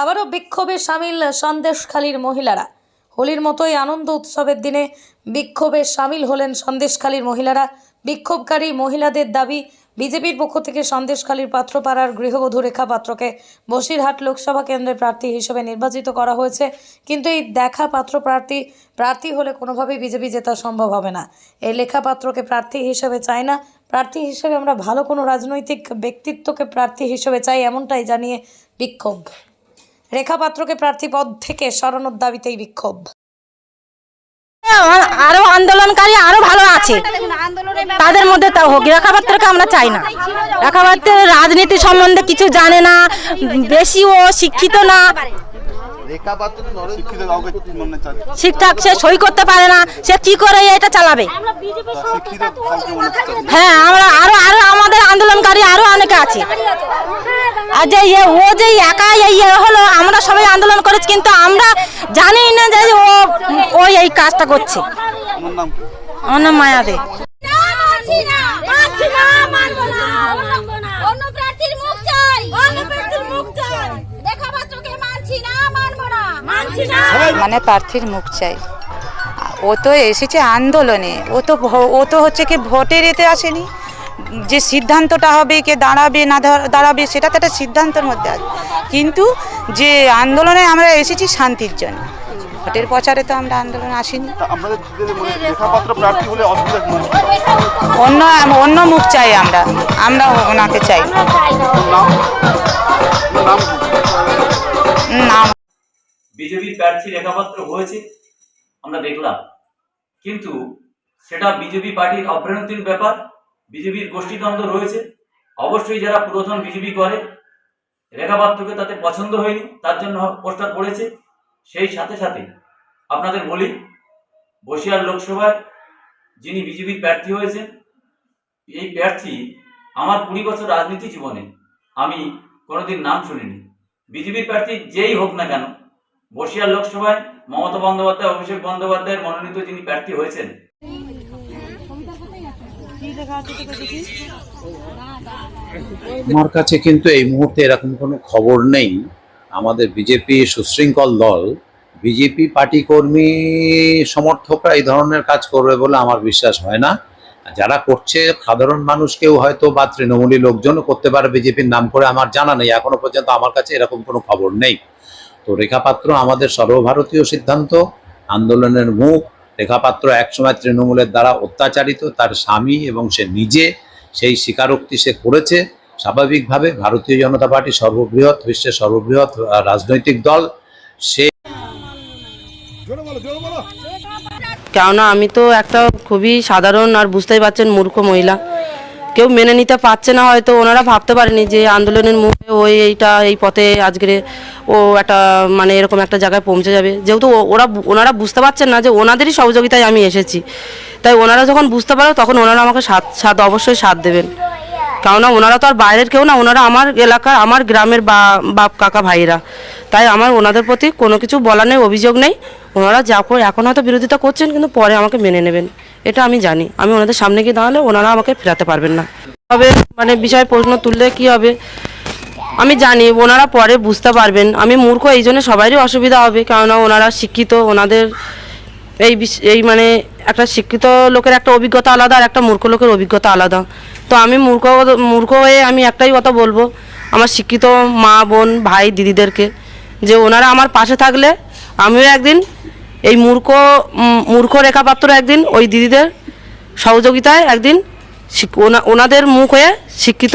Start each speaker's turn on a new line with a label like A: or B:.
A: আবারও বিক্ষোভে সামিল সন্দেশখালীর মহিলারা। হোলির মতোই আনন্দ উৎসবের দিনে বিক্ষোভে সামিল হলেন সন্দেশখালীর মহিলারা। বিক্ষোভকারী মহিলাদের দাবি, বিজেপির পক্ষ থেকে সন্দেশখালীর পাত্রপাড়ার গৃহবধূ রেখা পাত্রকে বসিরহাট লোকসভা কেন্দ্রের প্রার্থী হিসেবে নির্বাচিত করা হয়েছে। কিন্তু এই দেখা পাত্র প্রার্থী প্রার্থী হলে কোনোভাবেই বিজেপি জেতা সম্ভব হবে না। এই লেখা পাত্রকে প্রার্থী হিসেবে চাই না। প্রার্থী হিসেবে আমরা ভালো কোনো রাজনৈতিক ব্যক্তিত্বকে প্রার্থী হিসেবে চাই, এমনটাই জানিয়ে বিক্ষোভ। রেখা পাত্রকে প্রার্থী পদ থেকে সরানোর দাবিতেই বিক্ষোভ।
B: আরও আন্দোলনকারী আরও ভালো আছে। তাদের মধ্যে তা হোক রেখাপাত্রকে আমরা চাই না। রেখাপাত্র রাজনীতি সম্বন্ধে কিছু জানে না বেশি ও শিক্ষিত না।
C: মনে চান
B: ঠিকঠাক সে সই করতে পারে না সে কি করে এটা চালাবে? হ্যাঁ আমরা আরও আরও আমাদের আন্দোলনকারী আরও অনেকে আছে। আর যে ও যে একাই এই ইয়ে হলো আমরা সবাই আন্দোলন করেছি কিন্তু আমরা জানি না যে ও ও এই কাজটা করছে।
C: আমার নাম
B: মায়া দে।
D: না মানছি না মানছি না মানবো না মানবো না। অন্য প্রার্থীর মুখ চাই অন্য প্রার্থীর মুখ চাই। দেখা মাত্রকে মানছি না মানবো না মানছি না।
E: মানে প্রার্থীর মুখ চাই। ও তো এসেছে আন্দোলনে ও তো ভ- ও তো হচ্ছে কি ভোটের এতে আসেনি। যে সিদ্ধান্তটা হবে কে দাঁড়াবে না দাঁড়া- দাঁড়াবে সেটা তো একটা সিদ্ধান্তের মধ্যে আছে। কিন্তু যে আন্দোলনে আমরা এসেছি শান্তির জন্য। ভোটের প্রচারে তো আমরা আন্দোলন আসিনি? অন্য অন্য মুখ চাই আমরা। আমরা ওনাকে চাই।
C: নাম?
F: বিজেপির প্রার্থী রেখাপাত্র হয়েছে আমরা দেখলাম। কিন্তু সেটা বিজেপি পার্টির অভ্যন্তরীণ ব্যাপার বিজেপির গোষ্ঠীদ্বন্দ্ব রয়েছে। অবশ্যই যারা পুরাতন বিজেপি করে রেখাপাত্রকে তাতে পছন্দ হয়নি, তার জন্য পোস্টার পড়েছে। সেই সাথে সাথে আপনাদের বলি, বসিয়ার লোকসভায় যিনি বিজেপির প্রার্থী হয়েছেন, এই প্রার্থী আমার কুড়ি বছর রাজনীতি জীবনে আমি কোনোদিন নাম শুনিনি। বিজেপির প্রার্থী যেই হোক না কেন, বসিয়ার লোকসভায় মমতা বন্দ্যোপাধ্যায়, অভিষেক বন্দ্যোপাধ্যায়ের মনোনীত যিনি প্রার্থী হয়েছেন
G: আমার কাছে কিন্তু এই মুহূর্তে এরকম কোনো খবর নেই। আমাদের বিজেপি সুশৃঙ্খল দল, বিজেপি পার্টি কর্মী, সমর্থকরা এই ধরনের কাজ করবে বলে আমার বিশ্বাস হয় না। যারা করছে, সাধারণ মানুষ কেউ হয়তো বা তৃণমূলী লোকজনও করতে পারে বিজেপির নাম করে, আমার জানা নেই। এখনও পর্যন্ত আমার কাছে এরকম কোনো খবর নেই। তো রেখাপাত্র, আমাদের সর্বভারতীয় সিদ্ধান্ত, আন্দোলনের মুখ রেখাপাত্র একসময় তৃণমূলের দ্বারা অত্যাচারিত তার স্বামী এবং সে নিজে সেই স্বীকারোক্তি সে করেছে। স্বাভাবিকভাবে ভারতীয় জনতা পার্টি সর্ববৃহৎ বিশ্বের সর্ববৃহৎ রাজনৈতিক দল সে
H: কেননা আমি তো একটা খুবই সাধারণ আর বুঝতেই পারছেন মূর্খ মহিলা। কেউ মেনে নিতে পারছে না, হয়তো ওনারা ভাবতে পারেনি যে আন্দোলনের মুখে ওই এইটা, এই পথে আজকে ও একটা মানে এরকম একটা জায়গায় পৌঁছে যাবে। যেহেতু ওরা ওনারা বুঝতে পারছেন না যে ওনাদেরই সহযোগিতায় আমি এসেছি। তাই ওনারা যখন বুঝতে পারো, তখন ওনারা আমাকে সাথ সাথ, অবশ্যই সাথ দেবেন। কেননা ওনারা তো আর বাইরের কেউ না, ওনারা আমার এলাকার, আমার গ্রামের বা, বাপ, কাকা ভাইরা তাই আমার ওনাদের প্রতি কোনো কিছু বলা নেই, অভিযোগ নেই। ওনারা যা এখন হয়তো বিরোধিতা করছেন, কিন্তু পরে আমাকে মেনে নেবেন। এটা আমি জানি। আমি ওনাদের সামনে গিয়ে দাঁড়ালে ওনারা আমাকে ফেরাতে পারবেন না। তবে মানে বিষয়ে প্রশ্ন তুললে কি হবে? আমি জানি, ওনারা পরে বুঝতে পারবেন। আমি মূর্খ, এই জন্য সবারই অসুবিধা হবে, কেননা ওনারা শিক্ষিত, ওনাদের এই এই মানে একটা শিক্ষিত লোকের একটা অভিজ্ঞতা আলাদা আর একটা মূর্খ লোকের অভিজ্ঞতা আলাদা। তো আমি মূর্খ মূর্খ হয়ে আমি একটাই কথা বলব, আমার শিক্ষিত মা, বোন, ভাই, দিদিদেরকে যে ওনারা আমার পাশে থাকলে আমিও একদিন এই মূর্খ মূর্খ রেখা পাত্র একদিন ওই দিদিদের সহযোগিতায় একদিন ওনাদের মুখ হয়ে শিক্ষিত